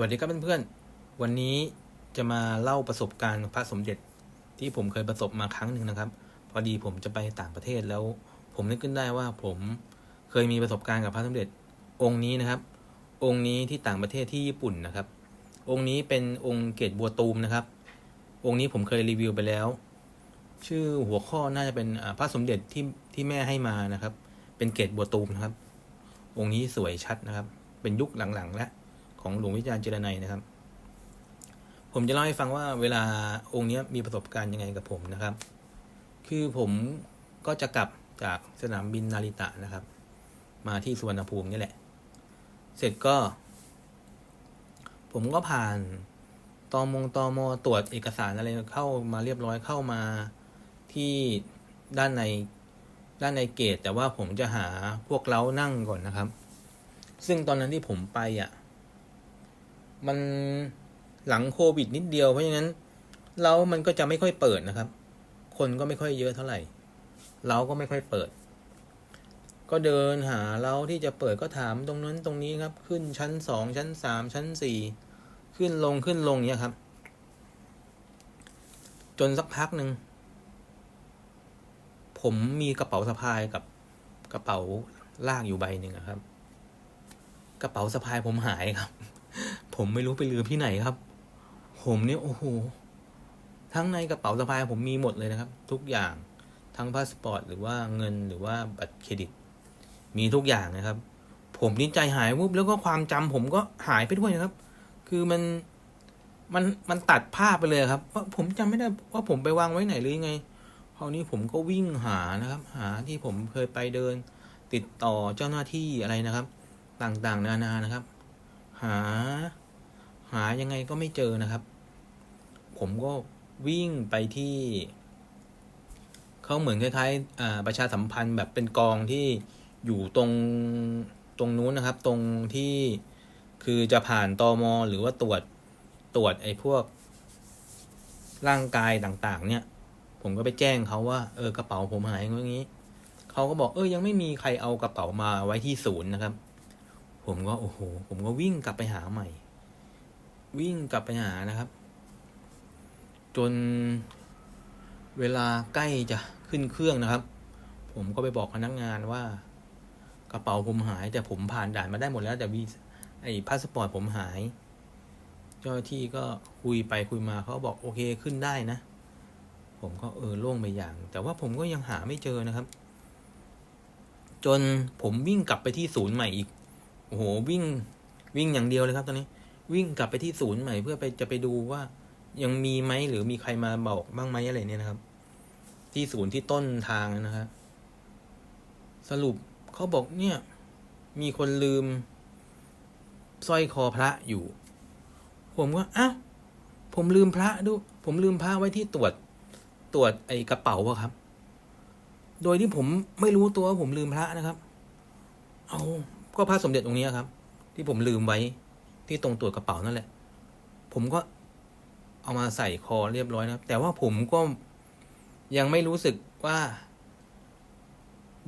วัสดีครับเพื่อนๆ วันนี้จะมาเล่าประสบการณ์พระสมเด็จที่ผมเคยประสบมาครั้งหนึ่งนะครับ พอดีผมจะไปต่างประเทศแล้ว ผมนึกขึ้นได้ว่าผมเคยมีประสบการณ์กับพระสมเด็จองค์นี้นะครับ องค์นี้ที่ต่างประเทศที่ญี่ปุ่นนะครับ องค์นี้เป็นองค์เกตบัวตูมนะครับ องค์นี้ผมเคยรีวิวไปแล้ว ชื่อหัวข้อน่าจะเป็นพระสมเด็จที่ที่แม่ให้มานะครับ เป็นเกตบัวตูมนะครับ องค์นี้สวยชัดนะครับ เป็นยุคหลังๆแล้ว ของหลวงวิจารณ์เจรไนยนะครับ ผมจะเล่าให้ฟังว่าเวลาองค์นี้มีประสบการณ์ยังไงกับผมนะครับ คือผมก็จะกลับจากสนามบินนาริตะนะครับ มาที่สุวรรณภูมินี่แหละ เสร็จก็ ผมก็ผ่านตอมงตอมอตรวจเอกสารอะไรเข้ามาเรียบร้อยเข้ามาที่ด้านในด้านในเกตแต่ว่าผมจะหาพวกเล้านั่งก่อนนะครับ ซึ่งตอนนั้นที่ผมไปอะ มันหลังโควิดนิดเดียวเพราะฉะนั้นเล้ามันก็จะไม่ค่อยเปิดนะครับ คนก็ไม่ค่อยเยอะเท่าไหร่เล้าก็ไม่ค่อยเปิด ก็เดินหาเล้าที่จะเปิดก็ถามตรงนั้นตรงนี้ครับ ขึ้นชั้นสองชั้นสามชั้นสี่ขึ้นลงขึ้นลงเนี้ยครับ จนสักพักหนึ่งผมมีกระเป๋าสะพายกับกระเป๋าลากอยู่ใบหนึ่งครับ กระเป๋าสะพายผมหายครับ ผมไม่รู้ไปลืมที่ไหนครับ ผมเนี่ยโอ้โหทั้งในกระเป๋าสะพายผมมีหมดเลยนะครับ ทุกอย่างทั้งพาสปอร์ตหรือว่าเงินหรือว่าบัตรเครดิต มีทุกอย่างนะครับ ผมนี่ใจหายวุบแล้วก็ความจำผมก็หายไปด้วยนะครับ คือมันมันมันตัดภาพไปเลยครับ ว่าผมจำไม่ได้ว่าผมไปวางไว้ไหนหรือยังไงคราวนี้ผมก็วิ่งหานะครับ หาที่ผมเคยไปเดิน ติดต่อเจ้าหน้าที่อะไรนะครับ ต่างๆ นานานะครับ หา หายังไงก็ไม่เจอนะครับ ผมก็วิ่งไปที่ เขาเหมือนคล้ายๆประชาสัมพันธ์แบบเป็นกองที่อยู่ตรงตรงนู้นนะครับ ตรงที่คือจะผ่านตอมอหรือว่าตรวจตรวจไอ้พวก ร่างกายต่างๆ เนี่ย ผมก็ไปแจ้งเขาว่าเออกระเป๋าผมหายอย่างนี้เขาก็บอกเออยังไม่มีใครเอากระเป๋ามาไว้ที่ศูนย์นะครับ ผมก็โอ้โห ผมก็วิ่งกลับไปหาใหม่ วิ่งกลับไปหานะครับ จนเวลาใกล้จะขึ้นเครื่องนะครับ ผมก็ไปบอกพนักงานว่ากระเป๋าผมหาย แต่ผมผ่านด่านมาได้หมดแล้ว แต่วีไอ้พาสปอร์ตผมหาย เจ้าหน้าที่ก็คุยไปคุยมาเขาบอกโอเคขึ้นได้นะ ผมก็เออโล่งไปอย่าง แต่ว่าผมก็ยังหาไม่เจอนะครับ จนผมวิ่งกลับไปที่ศูนย์ใหม่อีกโอ้โหวิ่งวิ่งอย่างเดียวเลยครับตอนนี้ วิ่งกลับไปที่ศูนย์ใหม่เพื่อไปจะไปดูว่ายังมีไหมหรือมีใครมาบอกบ้างไหมอะไรเนี่ยนะครับ ที่ศูนย์ที่ต้นทางนะครับสรุปเขาบอกเนี่ย มีคนลืมสร้อยคอพระอยู่ ผมก็อ้าวผมลืมพระดู ผมลืมพระไว้ที่ตรวจตรวจไอ้กระเป๋าอะครับ โดยที่ผมไม่รู้ตัวว่าผมลืมพระนะครับ เอาก็พระสมเด็จตรงนี้ครับ ที่ผมลืมไว้ ที่ตรงตรวจกระเป๋านั่นแหละ ผมก็เอามาใส่คอเรียบร้อยนะครับ แต่ว่าผมก็ยังไม่รู้สึกว่า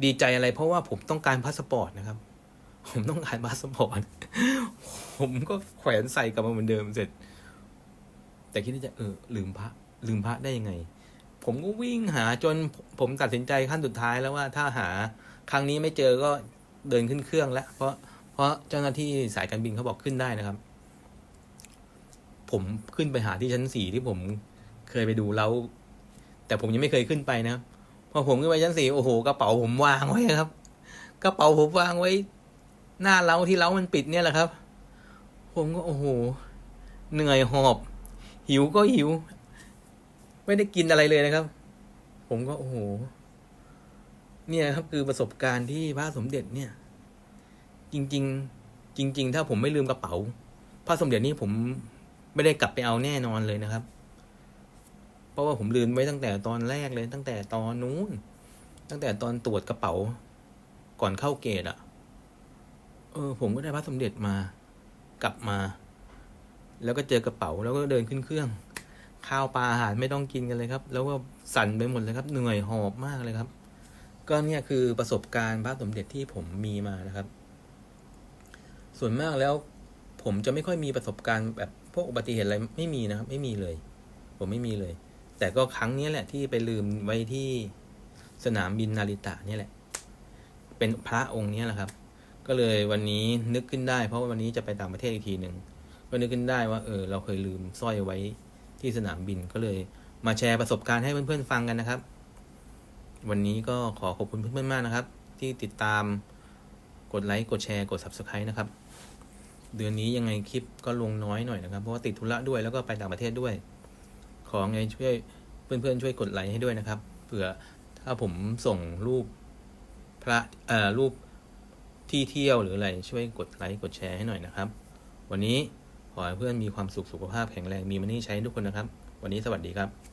ดีใจอะไร เพราะว่าผมต้องการพาสปอร์ตนะครับ ผมต้องการพาสปอร์ต ผมก็แขวนใส่กลับมาเหมือนเดิมเสร็จ แต่คิดว่าจะเออ ลืมพระ ลืมพระได้ยังไง ผมก็วิ่งหาจนผมตัดสินใจขั้นสุดท้ายแล้วว่าถ้าหาครั้งนี้ไม่เจอก็เดินขึ้นเครื่องแล้ว เพราะ ราะเจ้าหน้าที่สายการบินเขาบอกขึ้นได้นะครับ ผมขึ้นไปหาที่ชั้นสี่ที่ผมเคยไปดูแล้ว แต่ผมยังไม่เคยขึ้นไปนะครับพอผมขึ้นไปชั้นสี่โอ้โหกระเป๋าผมวางไว้ครับ กระเป๋าผมวางไว้ หน้าเล้าที่เล้ามันปิดเนี่ยแหละครับ ผมก็โอ้โห เหนื่อยหอบ หิวก็หิว ไม่ได้กินอะไรเลยนะครับ ผมก็โอ้โห เนี่ยครับคือประสบการณ์ที่พระสมเด็จเนี่ย จริง ๆ จริง ๆ ถ้าผมไม่ลืมกระเป๋าพระสมเด็จนี่ผมไม่ได้กลับไปเอาแน่นอนเลยนะครับ เพราะว่าผมลืมไว้ตั้งแต่ตอนแรกเลย ตั้งแต่ตอนนู้น ตั้งแต่ตอนตรวจกระเป๋า ก่อนเข้าเกตอะ่ะ เออ ผมก็ได้พระสมเด็จมา กลับมา แล้วก็เจอกระเป๋าแล้วก็เดินขึ้นเครื่อง ข้าวปลาอาหารไม่ต้องกินกันเลยครับ แล้วก็สั่นไปหมดเลยครับ เหนื่อยหอบมากเลยครับ ก็เนี่ยคือประสบการณ์พระสมเด็จที่ผมมีมานะครับ ส่วนมากแล้วผมจะไม่ค่อยมีประสบการณ์แบบพวกอุบัติเหตุอะไรไม่มีนะครับ ไม่มีเลย ผมไม่มีเลย แต่ก็ครั้งนี้แหละที่ไปลืมไว้ที่สนามบินนาริตะนี่แหละ เป็นพระองค์นี้แหละครับ ก็เลยวันนี้นึกขึ้นได้ เพราะวันนี้จะไปต่างประเทศอีกทีหนึ่งก็นึกขึ้นได้ว่าเออ เราเคยลืมสร้อยไว้ที่สนามบินก็เลย มาแชร์ประสบการณ์ให้เพื่อนๆฟังกันนะครับ วันนี้ก็ขอขอบคุณเพื่อนๆมากนะครับ ที่ติดตามกดไลค์กดแชร์กด subscribe นะครับ เดือนนี้ยังไงคลิปก็ลงน้อยหน่อยนะครับเพราะว่าติดธุระด้วยแล้วก็ไปต่างประเทศด้วย ขอไงช่วยเพื่อนๆช่วยกดไลค์ให้ด้วยนะครับเผื่อถ้าผมส่งรูปพระเอ่อรูปที่เที่ยวหรืออะไรช่วยกดไลค์กดแชร์ให้หน่อยนะครับ วันนี้ขอให้เพื่อนมีความสุขสุขภาพแข็งแรงมีมันนี่ใช้ทุกคนนะครับ วันนี้สวัสดีครับ